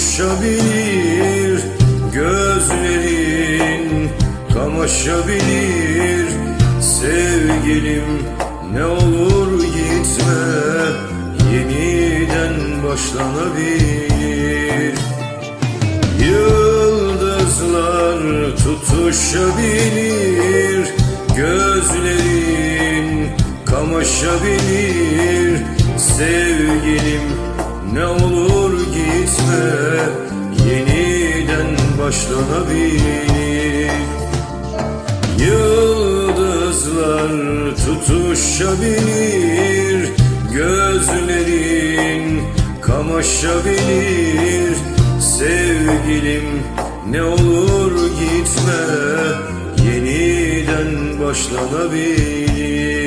tutuşabilir Gözlerin kamaşabilir Sevgilim. Ne olur gitme Yeniden başlanabilir. Yıldızlar tutuşabilir Gözlerin kamaşabilir Sevgilim. Ne olur gitme Yeniden başlanabilir. Yıldızlar tutuşabilir Gözlerin kamaşabilir. Sevgilim ne olur gitme Yeniden başlanabilir